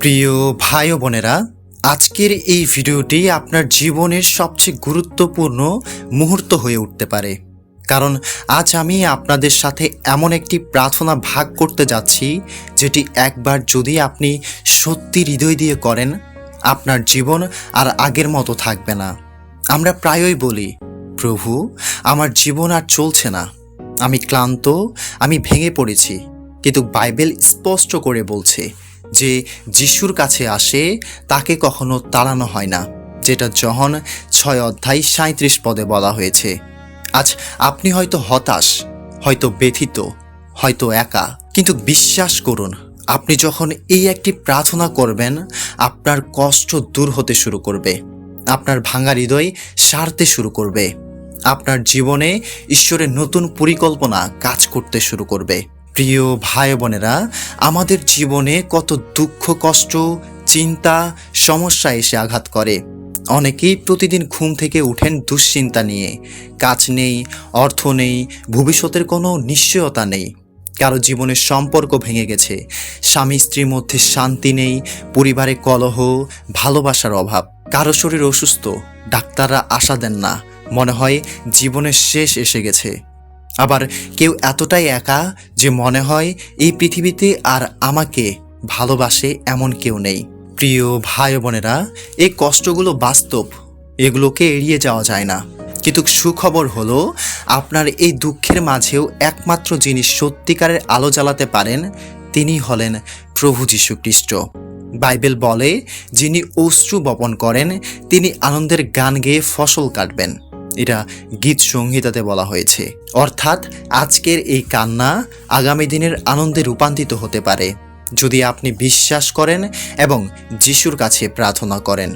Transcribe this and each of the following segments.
প্রিয় ভাই বোনেরা, আজকের এই ভিডিওটি আপনার জীবনের সবচেয়ে গুরুত্বপূর্ণ মুহূর্ত হয়ে উঠতে পারে। কারণ আজ আমি আপনাদের সাথে এমন একটি প্রার্থনা ভাগ করতে যাচ্ছি, যেটি একবার যদি আপনি সত্যি হৃদয় দিয়ে করেন, আপনার জীবন আর আগের মতো থাকবে না। আমরা প্রায়ই বলি, প্রভু, আমার জীবন আর চলছে না। আমি ক্লান্ত, আমি ভেঙে পড়েছি। কিন্তু বাইবেল স্পষ্ট করে বলছে যে যিশুর কাছে আসে, তাকে কখনো তাড়ানো হয় না, যেটা জহন ছয় অধ্যায় সাঁত্রিশ পদে বলা হয়েছে। আজ আপনি হয়তো হতাশ, হয়তো ব্যথিত, হয়তো একা, কিন্তু বিশ্বাস করুন, আপনি যখন এই একটি প্রার্থনা করবেন, আপনার কষ্ট দূর হতে শুরু করবে, আপনার ভাঙা হৃদয় সারতে শুরু করবে, আপনার জীবনে ঈশ্বরের নতুন পরিকল্পনা কাজ করতে শুরু করবে। প্রিয় ভাই বোনেরা, আমাদের জীবনে কত দুঃখ, কষ্ট, চিন্তা, সমস্যা এসে আঘাত করে। অনেকেই প্রতিদিন ঘুম থেকে উঠেন দুশ্চিন্তা নিয়ে। কাজ নেই, অর্থ নেই, ভবিষ্যতের কোনো নিশ্চয়তা নেই। কারও জীবনের সম্পর্ক ভেঙে গেছে। স্বামী, স্ত্রীর মধ্যে শান্তি নেই, পরিবারে কলহ, ভালোবাসার অভাব। কারও শরীর অসুস্থ, ডাক্তাররা আশা দেন না। মনে হয় জীবনের শেষ এসে গেছে। আবার কেউ এতটাই একা যে মনে হয় এই পৃথিবীতে আর আমাকে ভালোবাসে এমন কেউ নেই। প্রিয় ভাই বোনেরা এই কষ্টগুলো বাস্তব, এগুলোকে এড়িয়ে যাওয়া যায় না। কিন্তু সুখবর হলো, আপনার এই দুঃখের মাঝেও একমাত্র যিনি সত্যিকারের আলো জ্বালাতে পারেন, তিনি হলেন প্রভু যীশু খ্রিস্ট বাইবেল বলে, যিনি অশ্রু বপন করেন, তিনি আনন্দের গান গেয়ে ফসল কাটবেন। এটা গীত সংহিতাতে বলা হয়েছে। অর্থাৎ আজকের এই কান্না আগামী দিনের আনন্দে রূপান্তরিত হতে পারে, যদি আপনি বিশ্বাস করেন এবং যিশুর কাছে প্রার্থনা করেন।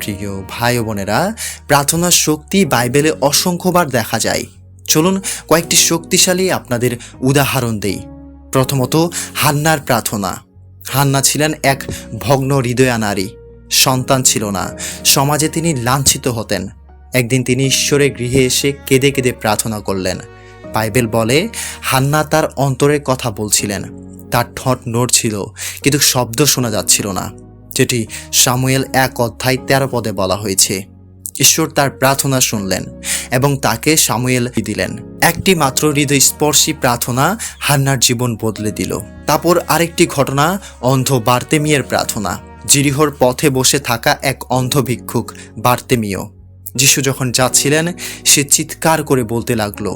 প্রিয় ভাই বোনেরা, প্রার্থনার শক্তি বাইবেলে অসংখ্যবার দেখা যায়। চলুন কয়েকটি শক্তিশালী আপনাদের উদাহরণ দেই। প্রথমত, হান্নার প্রার্থনা। হান্না ছিলেন এক ভগ্ন হৃদয়া নারী সন্তান ছিল না। সমাজে তিনি লাঞ্ছিত হতেন। একদিন তিনি ঈশ্বরের গৃহে এসে কেঁদে কেঁদে প্রার্থনা করলেন। বাইবেল বলে, হান্না তার অন্তরের কথা বলছিলেন। তার ঠোঁট নড়ছিল, কিন্তু শব্দ শোনা যাচ্ছিল না। যেটি সামুয়েল এক অধ্যায় তেরো পদে বলা হয়েছে। ঈশ্বর তার প্রার্থনা শুনলেন এবং তাকে সামুয়েল দিলেন। একটি মাত্র হৃদয়স্পর্শী প্রার্থনা হান্নার জীবন বদলে দিল। তারপর আরেকটি ঘটনা, অন্ধ বার্তেমিয়ের প্রার্থনা। জিরিহর পথে বসে থাকা এক অন্ধ ভিক্ষুক বার্তেমিয়। যিশু যখন যাচ্ছিলেন, সে চিৎকার করে বলতে লাগল,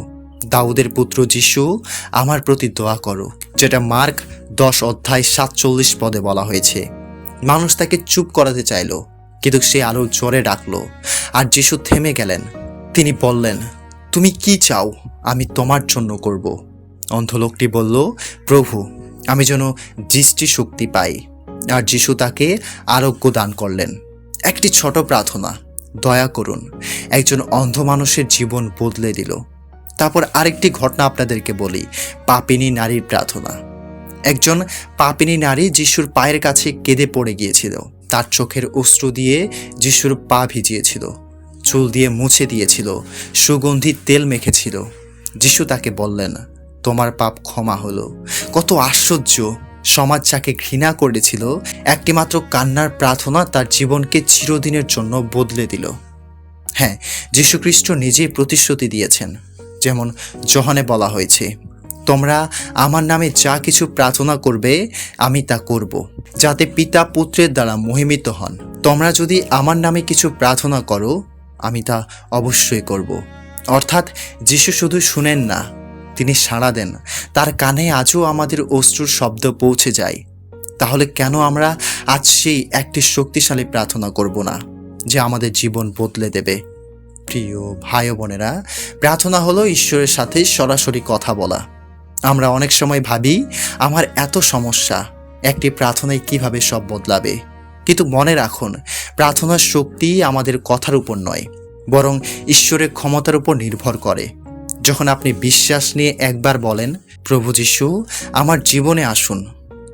দাউদের পুত্র যিশু, আমার প্রতি দোয়া করো। যেটা মার্ক দশ অধ্যায় সাতচল্লিশ পদে বলা হয়েছে। মানুষ তাকে চুপ করাতে চাইল, কিন্তু সে আরও জোরে ডাকলো, আর যিশু থেমে গেলেন। তিনি বললেন, তুমি কি চাও আমি তোমার জন্য করব? অন্ধ লোকটি বলল, প্রভু, আমি যেন দৃষ্টি শক্তি পাই। আর যিশু তাকে আরোগ্য দান করলেন। একটি ছোট প্রার্থনা দয়া করুন, একজন অন্ধ মানুষের জীবন বদলে দিল। তারপর আরেকটি ঘটনা আপনাদেরকে বলি, পাপিনী নারীর প্রার্থনা। একজন পাপিনী নারী যিশুর পায়ের কাছে কেঁদে পড়ে গিয়েছিল। তার চোখের অশ্রু দিয়ে যিশুর পা ভিজিয়েছিল, চুল দিয়ে মুছে দিয়েছিল, সুগন্ধি তেল মেখেছিল। যিশু তাকে বললেন, তোমার পাপ ক্ষমা হলো। কত আশ্চর্য! সমাজ যাকে ঘৃণা করেছিল, একটিমাত্র কান্নার প্রার্থনা তার জীবনকে চিরদিনের জন্য বদলে দিল। হ্যাঁ যীশুখ্রিস্ট নিজেই প্রতিশ্রুতি দিয়েছেন, যেমন জহনে বলা হয়েছে, তোমরা আমার নামে যা কিছু প্রার্থনা করবে, আমি তা করব, যাতে পিতা পুত্রের দ্বারা মহিমিত হন। তোমরা যদি আমার নামে কিছু প্রার্থনা করো, আমি তা অবশ্যই করব। অর্থাৎ যিশু শুধু শুনেন না তিনি সাড়া দেন। তার কানে আজও আমাদের অশ্রুর শব্দ পৌঁছে যায়। তাহলে কেন আমরা আজ সেই একটি শক্তিশালী প্রার্থনা করব না, যে আমাদের জীবন বদলে দেবে? প্রিয় ভাই বোনেরা, প্রার্থনা হলো ঈশ্বরের সাথে সরাসরি কথা বলা। আমরা অনেক সময় ভাবি, আমার এত সমস্যা, একটি প্রার্থনায় কীভাবে সব বদলাবে? কিন্তু মনে রাখুন, প্রার্থনার শক্তি আমাদের কথার উপর নয়, বরং ঈশ্বরের ক্ষমতার উপর নির্ভর করে। যখন আপনি বিশ্বাস নিয়ে একবার বলেন, প্রভু যিশু, আমার জীবনে আসুন,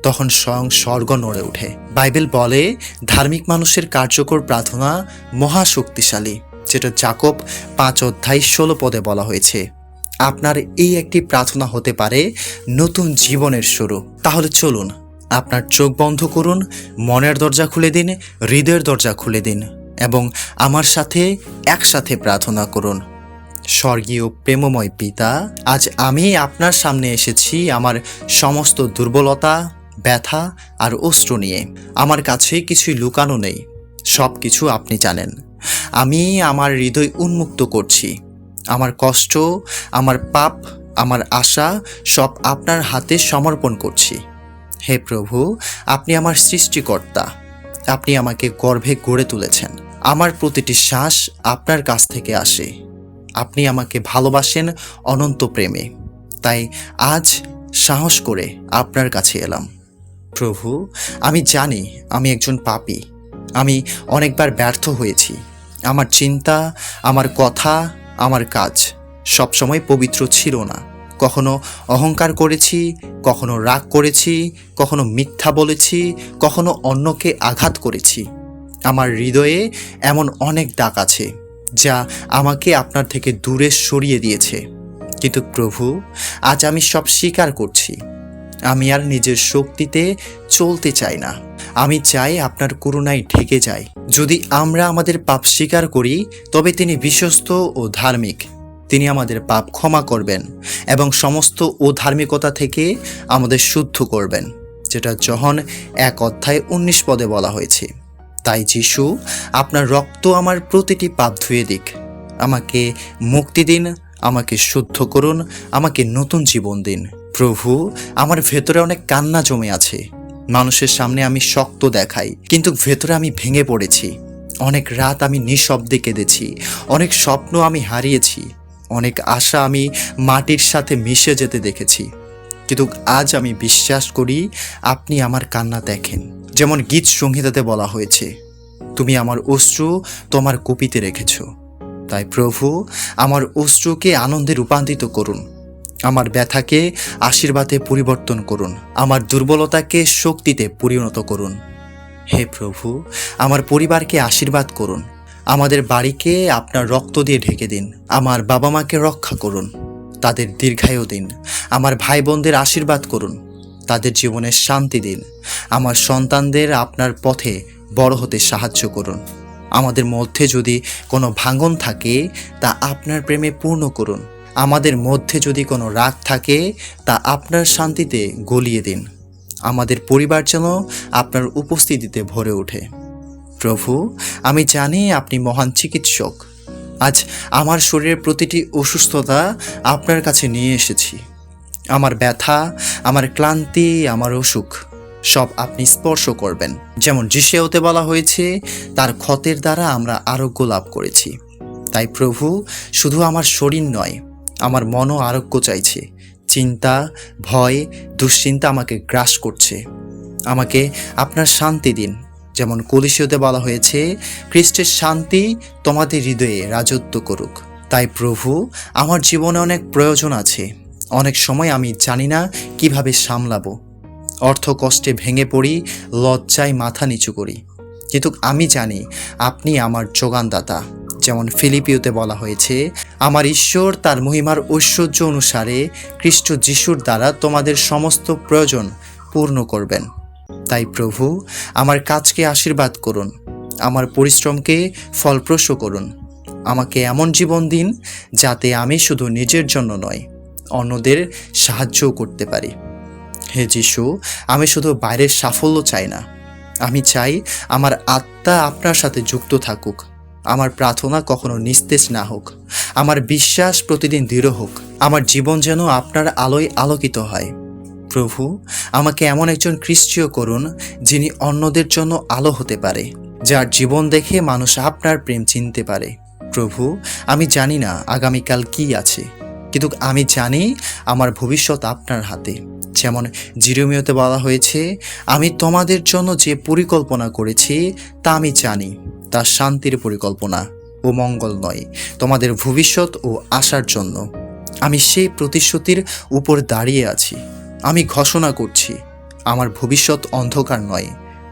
তখন স্বয়ং স্বর্গ নড়ে ওঠে। বাইবেল বলে, ধার্মিক মানুষের কার্যকর প্রার্থনা মহাশক্তিশালী, যেটা জাকব পাঁচ অধ্যায় ষোলো পদে বলা হয়েছে। আপনার এই একটি প্রার্থনা হতে পারে নতুন জীবনের শুরু। তাহলে চলুন, আপনার চোখ বন্ধ করুন, মনের দরজা খুলে দিন, হৃদয়ের দরজা খুলে দিন, এবং আমার সাথে একসাথে প্রার্থনা করুন। স্বর্গীয় প্রেমময় পিতা, আজ আমি আপনার সামনে এসেছি আমার সমস্ত দুর্বলতা, ব্যথা আর অস্ত্র নিয়ে। আমার কাছে কিছুই লুকানো নেই সব কিছু আপনি জানেন। আমি আমার হৃদয় উন্মুক্ত করছি। আমার কষ্ট, আমার পাপ, আমার আশা সব আপনার হাতে সমর্পণ করছি। হে প্রভু, আপনি আমার সৃষ্টিকর্তা। আপনি আমাকে গর্ভে গড়ে তুলেছেন। আমার প্রতিটি শ্বাস আপনার কাছ থেকে আসে। আপনি আমাকে ভালোবাসেন অনন্ত প্রেমে। তাই আজ সাহস করে আপনার কাছে এলাম। প্রভু, আমি জানি আমি একজন পাপী। আমি অনেকবার ব্যর্থ হয়েছি। আমার চিন্তা, আমার কথা, আমার কাজ সবসময় পবিত্র ছিল না। কখনো অহংকার করেছি, কখনো রাগ করেছি, কখনো মিথ্যা বলেছি, কখনো অন্যকে আঘাত করেছি। আমার হৃদয়ে এমন অনেক দাগ আছে। যা আমাকে আপনার থেকে দূরে সরিয়ে দিয়েছে। কিন্তু প্রভু, আজ আমি সব স্বীকার করছি। আমি আর নিজের শক্তিতে চলতে চাই না। আমি চাই আপনার করুণায় ঢেকে যাই যদি আমরা আমাদের পাপ স্বীকার করি, তবে তিনি বিশ্বস্ত ও ধার্মিক। তিনি আমাদের পাপ ক্ষমা করবেন এবং সমস্ত ও ধার্মিকতা থেকে আমাদের শুদ্ধ করবেন, যেটা যখন এক অধ্যায় উনিশ পদে বলা হয়েছে। তাই যিশু, আপনার রক্ত আমার প্রতিটি পাপ ধুয়ে দিক। আমাকে মুক্তি দিন, আমাকে শুদ্ধ করুন, আমাকে নতুন জীবন দিন। প্রভু, আমার ভেতরে অনেক কান্না জমে আছে। মানুষের সামনে আমি শক্ত দেখাই, কিন্তু ভেতরে আমি ভেঙে পড়েছি। অনেক রাত আমি নিঃশব্দে কেঁদেছি, অনেক স্বপ্ন আমি হারিয়েছি, অনেক আশা আমি মাটির সাথে মিশে যেতে দেখেছি। কিন্তু আজ আমি বিশ্বাস করি আপনি আমার কান্না দেখেন। যেমন গীত সংহিতাতে বলা হয়েছে, তুমি আমার অশ্রু তোমার কুপিতে রেখেছ। তাই প্রভু, আমার অশ্রুকে আনন্দে রূপান্তরিত করুন। আমার ব্যথাকে আশীর্বাদে পরিবর্তন করুন। আমার দুর্বলতাকে শক্তিতে পরিণত করুন। হে প্রভু, আমার পরিবারকে আশীর্বাদ করুন। আমাদের বাড়িকে আপনার রক্ত দিয়ে ঢেকে দিন। আমার বাবা মাকে রক্ষা করুন। তাদের দীর্ঘায়ু দিন। আমার ভাই বোনদের আশীর্বাদ করুন। তাদের জীবনে শান্তি দিন। আমার সন্তানদের আপনার পথে বড় হতে সাহায্য করুন। আমাদের মধ্যে যদি কোনো ভাঙন থাকে, তা আপনার প্রেমে পূর্ণ করুন। আমাদের মধ্যে যদি কোনো রাগ থাকে, তা আপনার শান্তিতে গলিয়ে দিন। আমাদের পরিবার যেন আপনার উপস্থিতিতে ভরে ওঠে। প্রভু, আমি জানি আপনি মহান চিকিৎসক। আজ আমার শরীরের প্রতিটি অসুস্থতা আপনার কাছে নিয়ে এসেছি। আমার ব্যথা, আমার ক্লান্তি, আমার অসুখ, সব আপনি স্পর্শ করবেন। যেমন যিশেওতে বলা হয়েছে, তার ক্ষতের দ্বারা আমরা আরোগ্য লাভ করেছি। তাই প্রভু, শুধু আমার শরীর নয়, আমার মনও আরোগ্য চাইছে। চিন্তা, ভয়, দুশ্চিন্তা আমাকে গ্রাস করছে। আমাকে আপনার শান্তি দিন। যেমন কলিসিওতে বলা হয়েছে, খ্রিস্টের শান্তি তোমাদের হৃদয়ে রাজত্ব করুক। তাই প্রভু, আমার জীবনে অনেক প্রয়োজন আছে। অনেক সময় আমি জানি না কীভাবে সামলাবো। অর্থ কষ্টে ভেঙে পড়ি, লজ্জায় মাথা নিচু করি। কিন্তু আমি জানি আপনি আমার যোগানদাতা। যেমন ফিলিপিওতে বলা হয়েছে, আমার ঈশ্বর তার মহিমার ঐশ্বর্য অনুসারে খ্রিস্ট যিশুর দ্বারা তোমাদের সমস্ত প্রয়োজন পূর্ণ করবেন। তাই প্রভু, আমার কাজকে আশীর্বাদ করুন, আমার পরিশ্রমকে ফলপ্রসূ করুন। আমাকে এমন জীবন দিন যাতে আমি শুধু নিজের জন্য নয় অন্যদের সাহায্যও করতে পারি। হে যিশু, আমি শুধু বাইরের সাফল্য চাই না। আমি চাই আমার আত্মা আপনার সাথে যুক্ত থাকুক। আমার প্রার্থনা কখনো নিস্তেজ না হোক। আমার বিশ্বাস প্রতিদিন দৃঢ় হোক। আমার জীবন যেন আপনার আলোয় আলোকিত হয়। প্রভু, আমাকে এমন একজন খ্রিস্টীয় করুন, যিনি অন্যদের জন্য আলো হতে পারে, যার জীবন দেখে মানুষ আপনার প্রেম চিনতে পারে। প্রভু, আমি জানি না আগামীকাল কি আছে। কিন্তু আমি জানি আমার ভবিষ্যৎ আপনার হাতে। যেমন জিরোমিওতে বলা হয়েছে, আমি তোমাদের জন্য যে পরিকল্পনা করেছি, তা আমি জানি। তা শান্তির পরিকল্পনা ও মঙ্গল নয়, তোমাদের ভবিষ্যৎ ও আশার জন্য। আমি সেই প্রতিশ্রুতির উপর দাঁড়িয়ে আছি। আমি ঘোষণা করছি, আমার ভবিষ্যৎ অন্ধকার নয়,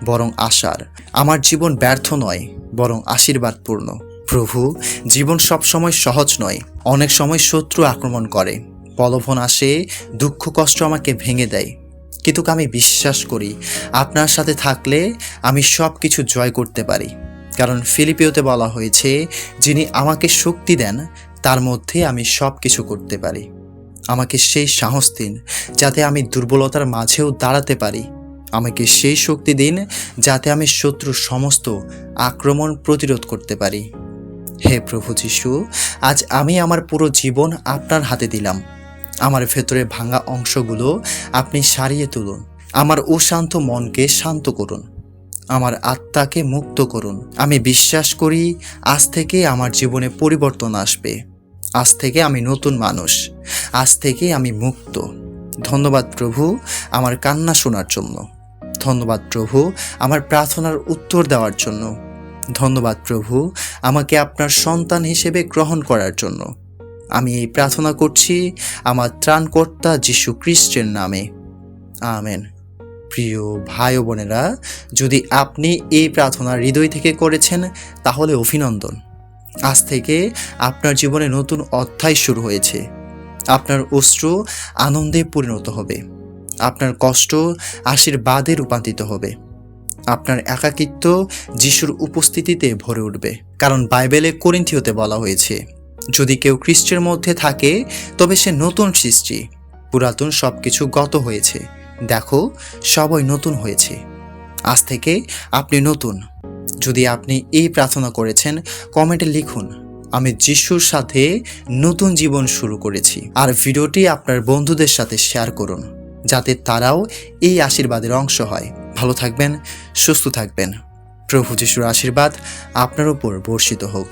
বরং আশার। আমার জীবন ব্যর্থ নয়, বরং আশীর্বাদপূর্ণ। প্রভু, জীবন সবসময় সহজ নয়। অনেক সময় শত্রু আক্রমণ করে। প্রলোভন আসে, দুঃখ কষ্ট আমাকে ভেঙে দেয়। কিন্তু আমি বিশ্বাস করি, আপনার সাথে থাকলে আমি সব কিছু জয় করতে পারি। কারণ ফিলিপিওতে বলা হয়েছে, যিনি আমাকে শক্তি দেন, তার মধ্যে আমি সব কিছু করতে পারি। আমাকে সেই সাহস দিন, যাতে আমি দুর্বলতার মাঝেও দাঁড়াতে পারি। আমাকে সেই শক্তি দিন, যাতে আমি শত্রুর সমস্ত আক্রমণ প্রতিরোধ করতে পারি। হে প্রভু যিশু, আজ আমি আমার পুরো জীবন আপনার হাতে দিলাম। আমার ভেতরে ভাঙা অংশগুলো আপনি সারিয়ে তুলুন। আমার অশান্ত মনকে শান্ত করুন। আমার আত্মাকে মুক্ত করুন। আমি বিশ্বাস করি আজ থেকে আমার জীবনে পরিবর্তন আসবে। আজ থেকে আমি নতুন মানুষ। আজ থেকে আমি মুক্ত। ধন্যবাদ প্রভু আমার কান্না শোনার জন্য। ধন্যবাদ প্রভু আমার প্রার্থনার উত্তর দেওয়ার জন্য। ধন্যবাদ প্রভু, আমাকে আপনার সন্তান হিসেবে গ্রহণ করার জন্য। আমি এই প্রার্থনা করছি আমার ত্রাণকর্তা যীশু খ্রিস্টের নামে। আমেন। প্রিয় ভাই বোনেরা, যদি আপনি এই প্রার্থনা হৃদয় থেকে করেছেন, তাহলে অভিনন্দন। আজ থেকে আপনার জীবনে নতুন অধ্যায় শুরু হয়েছে। আপনার অশ্রু আনন্দে পরিণত হবে। আপনার কষ্ট আশীর্বাদে রূপান্তরিত হবে। আপনার একাকিত্ব যিশুর উপস্থিতিতে ভরে উঠবে। কারণ বাইবেলে করিন্থিওতে বলা হয়েছে, যদি কেউ খ্রিস্টের মধ্যে থাকে, তবে সে নতুন সৃষ্টি। পুরাতন সব কিছু গত হয়েছে। দেখো, সবই নতুন হয়েছে। আজ থেকে আপনি নতুন। যদি আপনি এই প্রার্থনা করেছেন, কমেন্টে লিখুন, আমি যিশুর সাথে নতুন জীবন শুরু করেছি। আর ভিডিওটি আপনার বন্ধুদের সাথে শেয়ার করুন যাতে তারাও এই আশীর্বাদের অংশ হয়। ভালো থাকবেন, সুস্থ থাকবেন। প্রভু যিশুর আশীর্বাদ আপনার উপর বর্ষিত হোক।